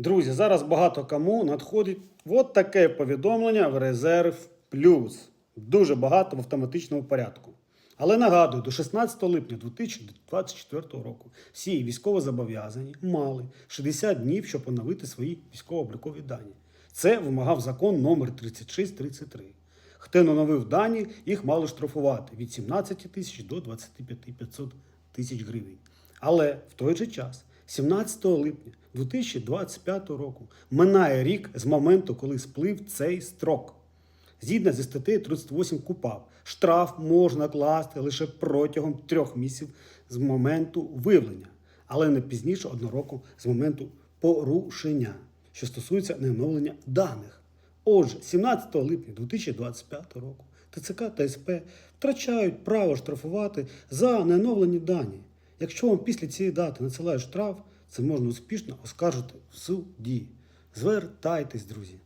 Друзі, зараз багато кому надходить от таке повідомлення в резерв плюс. Дуже багато в автоматичному порядку. Але нагадую, до 16 липня 2024 року всі військовозобов'язані мали 60 днів, щоб оновити свої військово-облікові дані. Це вимагав закон номер 3633. Хто не оновив дані, їх мали штрафувати від 17 тисяч до 25 500 тисяч гривень. Але в той же час, 17 липня 2025 року, минає рік з моменту, коли сплив цей строк. Згідно зі статтею 38 КУПАП, штраф можна класти лише протягом трьох місяців з моменту виявлення, але не пізніше одного року з моменту порушення, що стосується неоновлення даних. Отже, 17 липня 2025 року ТЦК та СП втрачають право штрафувати за неоновлені дані. Якщо вам після цієї дати надсилають штраф, це можна успішно оскаржити в суді. Звертайтесь, друзі.